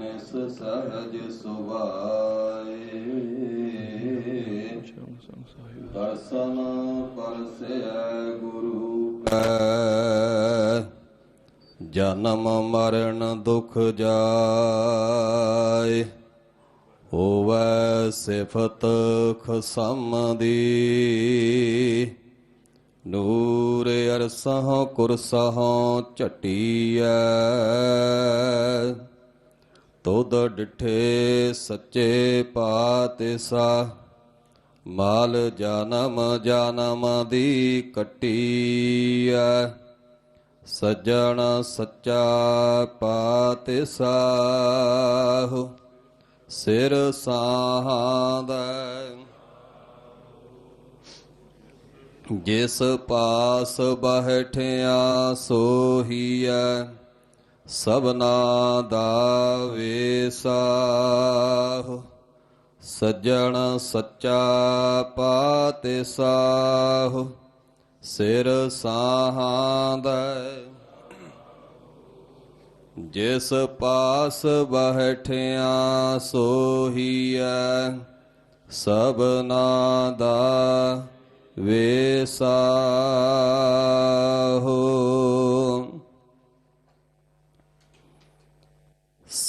ਅਨਿਸ ਸਹਜ ਸੁਭਾਏ। ਦਰਸ਼ਨ ਪਰਸੈ ਗੁਰੂ ਕੈ ਜਨਮ ਮਰਨ ਦੁਖ ਜਾਏ। ਹੋਵੈ ਸਿਫਤ ਖਸਮ ਦੀ ਨੂਰ ਅਰਸਹੁ ਕੁਰਸਹੁ ਝਟੀਐ। ਤੁਧ ਡਿਠੇ ਸੱਚੇ ਪਾਤਿਸਾ, ਮਾਲ ਜਨਮ ਜਨਮ ਦੀ ਕਟੀਐ। ਸੱਜਣ ਸੱਚਾ ਪਾਤਿਸਾਹੁ, ਸਿਰ ਸਾਹਾਦੈ। ਜਿਸ ਪਾਸ ਬਹਿਠਿਆ ਸੋਹੀਐ ਸਭਨਾ ਦਾ ਵੇਸਾਹੁ, ਸੱਜਣ ਸੱਚਾ ਪਾਤਿਸਾਹੁ, ਸਿਰ ਸਾਹਾਦੈ ਜਿਸ ਪਾਸ ਬਹਿਠਿਆ ਸੋਹੀਐ ਸਭਨਾ ਦਾ ਵੇਸਾਹੋ।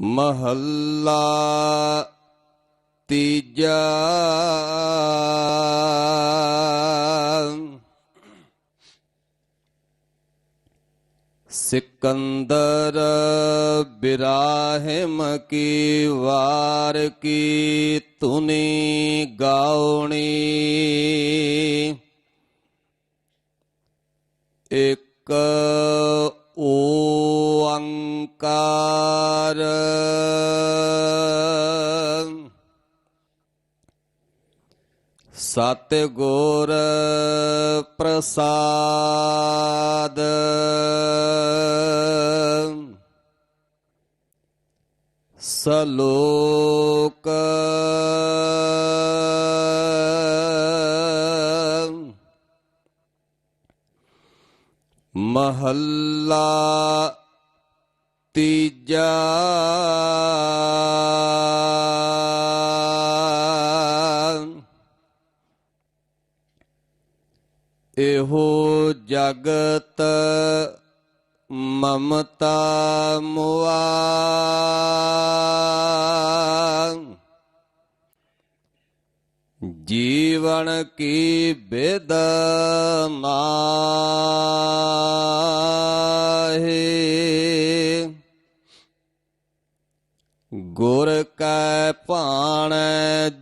ਮਹੱਲਾ ਤੀਜਾ। ਸਿਕੰਦਰ ਬਿਰਾਹਿਮ ਕੀ ਵਾਰ ਕੀ ਤੁਨੀ ਗਾਉਣੀ। ਇਕ ਓੰਕਾਰ ਸਤ ਗੁਰ ਪ੍ਰਸਾਦ। ਸਲੋਕ। ਮਹੱਲਾ ਤੀਜਾ। ਜਗਤ ਮਮਤਾ ਮੁਆ ਜੀਵਨ ਕੀ ਬਿਦ ਨਾਹੀ ਗੁਰ ਕੈ ਭਾਣ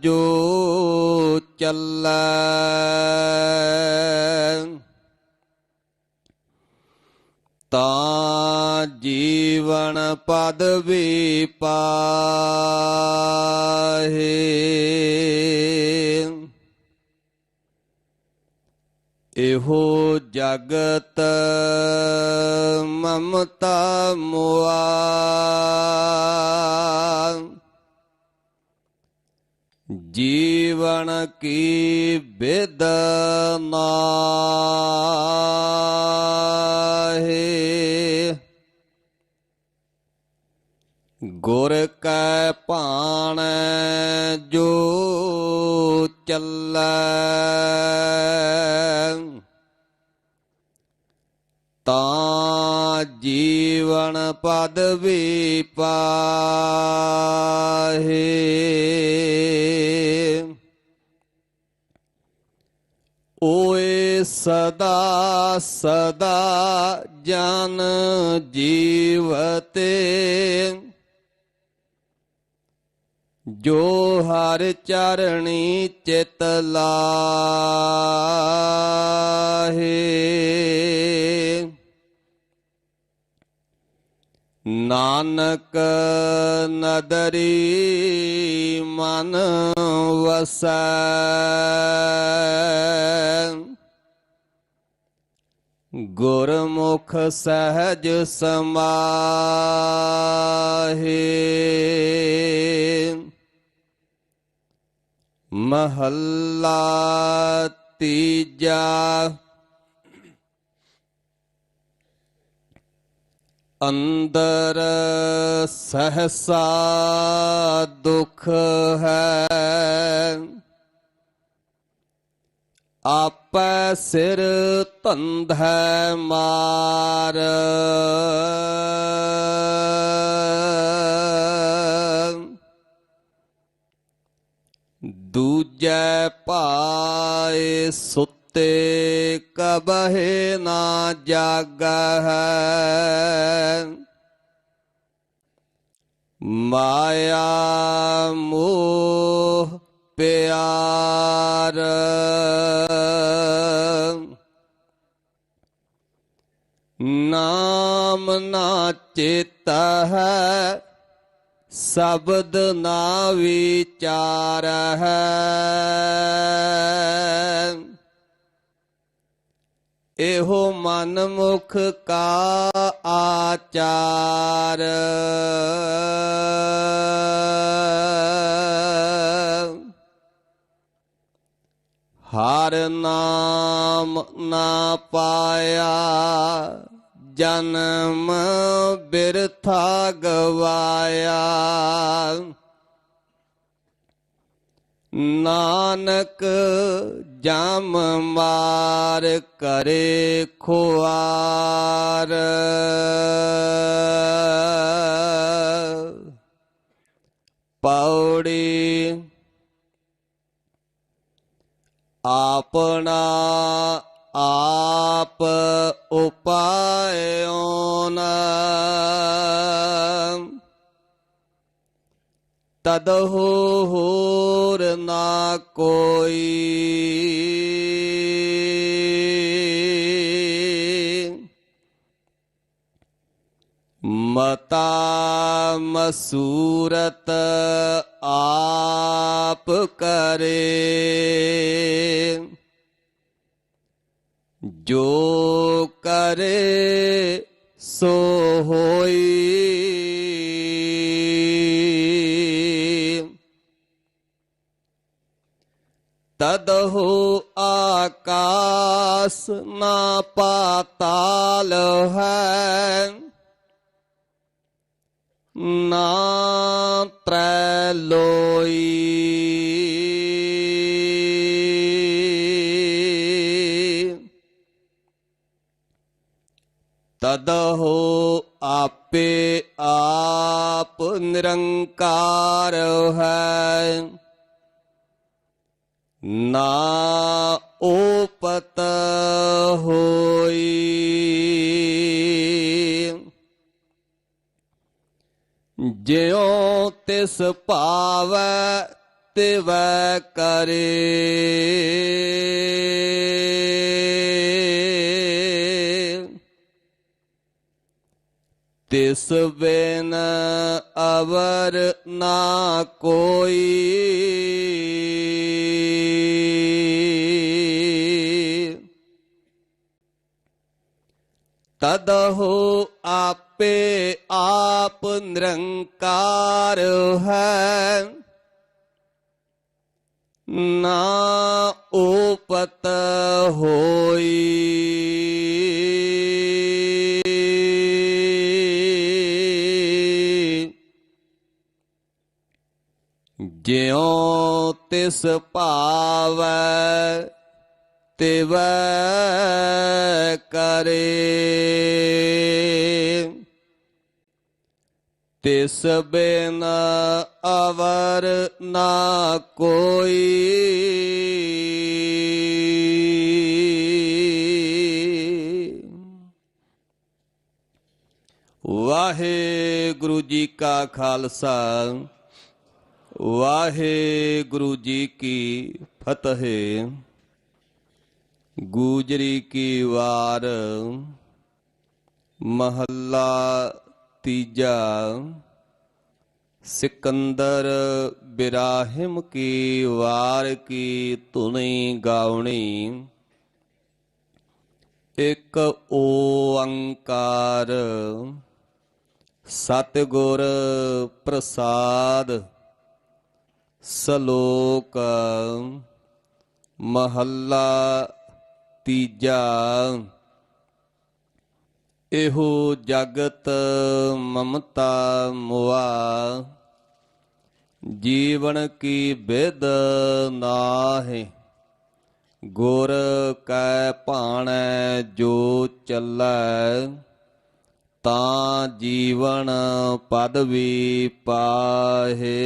ਜੋ ਚੱਲੈ। ਤਾਂ ਜੀਵਨ ਪਦ ਵੀ ਪਾਹੇ। ਇਹੋ ਜਗਤ ਮਮਤਾ ਮੁਆ। ਜੀਵਨ ਕੀ ਬੇਦਨਾ ਨਾਹੀ ਗੁਰ ਕੈ ਭਾਣ ਜੋ ਚੱਲੈ। ਤਾਂ ਜੀਵਨ ਪਦ ਵੀ ਪਾਹੇ। ਓਏ ਸਦਾ ਸਦਾ ਜਨ ਜੀਵਤੇ ਜੋ ਹਰ ਚਰਣੀ ਚਿਤ ਲਾਹੇ। ਨਾਨਕ ਨਦਰੀ ਮਨ ਵਸੈ। ਗੁਰਮੁਖ ਸਹਿਜ ਸਮਾਹੇ। ਮਹੱਲਾ ਤੀਜਾ। ਅੰਦਰ ਸਹਸਾ ਦੁਖ ਹੈ। ਆਪੈ ਸਿਰ ਧੰਧੈ ਮਾਰ। ਦੂਜੈ ਪਾਏ ਸੁੱਤੇ ਕਬਹਿ ਨਾ ਜਾਗੈ ਮਾਇਆ ਮੋਹ ਪਿਆਰ। ਨਾ ਚੇਤਾ ਹੈ, ਸ਼ਬਦ ਨਾ ਵਿਚਾਰ ਹੈ। ਇਹੋ ਮਨ ਮੁਖ ਕਾ ਆਚਾਰ। ਹਰ ਨਾਮ ਨਾ ਪਾਇਆ ਜਨਮ ਬਿਰਥਾ ਗਵਾਇਆ। ਨਾਨਕ ਜਮ ਮਾਰ ਕਰੇ ਖੁਆਰ। ਪੌੜੀ ਆਪਣਾ ਆਪ ਉਪਾਇਓਨ। ਤਦਹੁ ਹੋਰ ਨਾ ਕੋਈ। ਮਤਾ ਮਸੂਰਤ ਆਪ ਕਰੇ। ਜੋ ਕਰੇ ਸੋ ਹੋਈ। ਤਦਹੁ ਆਕਾਸ ਨਾ ਪਾਤਾਲ ਹੈ ਨਾ ਤ੍ਰੈ ਲੋਈ। ਤਦਹੁ ਆਪੇ ਆਪ ਨਿਰੰਕਾਰ ਹੈ। ਨਾ ਓਪਤ ਹੋਈ। ਜਿਉ ਤਿਸ ਭਾਵੈ ਤਿਵੈ ਕਰੇ। ਤਿਸ ਬਿਨ ਅਵਰ ਨਾ ਕੋਈ। ਤਦਹੁ ਆਪੇ ਆਪ ਨਿਰੰਕਾਰ ਹੈ। ਨਾ ਓਪਤ ਹੋਈ। ਜਿਉ ਤਿਸ ਭਾਵੈ ਤਿਵੈ ਕਰੇ। ਤਿਸ ਬਿਨ ਅਵਰ ਨਾ ਕੋਈ। ਵਾਹਿਗੁਰੂ ਜੀ ਕਾ ਖਾਲਸਾ। ਵਾਹਿਗੁਰੂ ਜੀ ਕੀ ਫਤਿਹ। ਗੂਜਰੀ ਕੀ ਵਾਰ, ਮਹੱਲਾ ਤੀਜਾ। ਸਿਕੰਦਰ ਬਿਰਾਹਿਮ ਕੀ ਵਾਰ ਕੀ ਧੁਨੀ ਗਾਉਣੀ। ਇਕ ਓੰਕਾਰ, ਸਤਿਗੁਰ ਪ੍ਰਸਾਦ। ਸ਼ਲੋਕ ਮਹੱਲਾ ਤੀਜਾ। ਇਹੋ ਜਗਤ ਮਮਤਾ ਮੁਆ। ਜੀਵਨ ਕੀ ਬਿਦ ਨਾਹਿ। ਗੁਰ ਕੈ ਭਾਣੈ ਜੋ ਚੱਲੈ। ਤਾਂ ਜੀਵਨ ਪਦਵੀ ਪਾਹੇ।